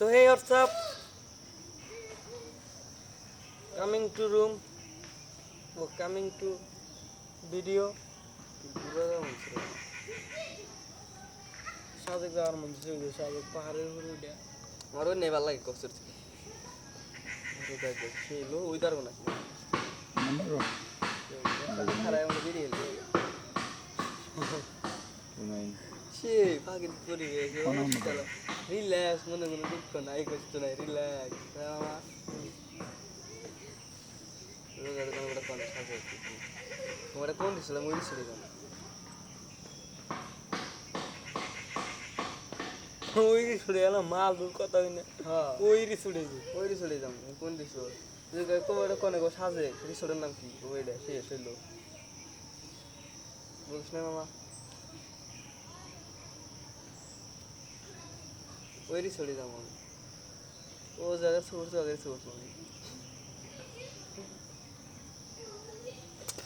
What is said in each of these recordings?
So hey, what's up? Coming to room. Oh, coming to video. Sadek যাওয়ার গেছে সাদেক পাহাড়ের উপরে উঠে আমারও নেবার লাগে কক্সের থেকে খেলো ওই দাঁড়ো না সে পাখির পরিবেশ রিল্যাক্স মনে কোনো দুঃখ নাই কষ্ট নাই রিল্যাক্স তোমার কোন দিছিলাম ওই দিছিল ওই ছুড়ে গেলাম মাল দূর কথা হ্যাঁ ওই ছুড়ে যে ওই রিসোর্টে যাম কোন যে কোন কোনে গো সাজে রিসোর্টের নাম কি ওইটা শেষ হইল বলছ না মামা ওই রিসোর্টে যাম আমি ও জায়গায় ছোট জায়গায় ছোট আমি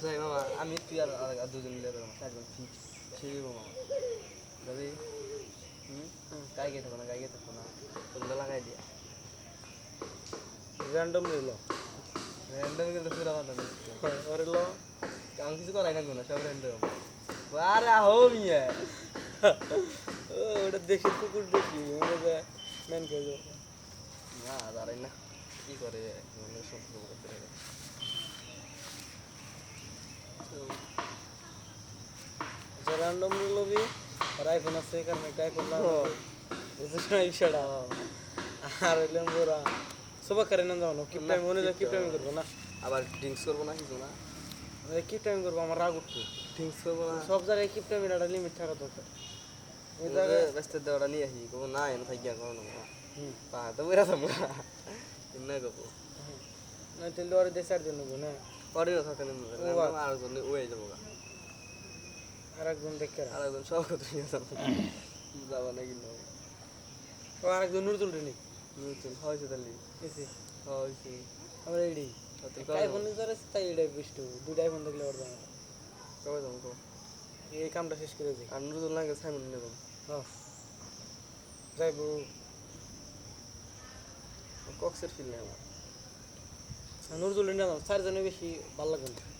যাই মামা আমি তুই আর আর দুজন মিলে যাব চারজন ফিক্স ঠিক মামা যাবি হুম গায়ে থাকো না গায়ে থাকো না ওগুলো লাগাই দিয়া র্যান্ডম নিল র্যান্ডম কিন্তু পুরা কথা নেই লো আমি কিছু করাই না কোনো সব র্যান্ডম আরে আহো মিয়া ওটা দেখি কুকুর দেখি মনে যায় মেন কে না দাঁড়াই না। কি করে মানে করতে পারে আচ্ছা র্যান্ডম নিল আর আইফোন আছে কারণে একটা আইফোন না হ্যাঁ। বুঝছ না ইশারা আর এলে মোরা সবা করে না যাও কি টাইম মনে যায় কি টাইম করব না? আবার ড্রিঙ্কস করব না কিছু না? কি টাইম করব আমার রাগ উঠবো ড্রিঙ্কস করব না। সব জায়গায় কি টাইমের একটা লিমিট থাকা দরকার। ব্যস্ত দেওয়াটা নিয়ে আসি কবো না এনে থাকি আর না হুম পা তো বেরা থাকব না কবো না তাহলে ওর দেশে জন্য না পরে থাকা নেই একজন ওয়ে যাব গা। একজন দেখে আর একজন সব কথা নিয়ে যাব যাব না কিন্তু ও আর একজন নুরতুল রে নেই নতুন হয়েছে তাহলে এসে হয়েছে আমরা এডি আইফোন ধরে তাই এটাই বেস্ট দুইটা আইফোন দেখলে ওর দাম কবে যাব এই কামটা শেষ করে দিই আর নতুন লাগে সাইমন নেব হ্যাঁ যাইবো কক্সের ফিল নেই আমার নুরতুল ইন্ডিয়া চারজনে বেশি ভালো লাগবে না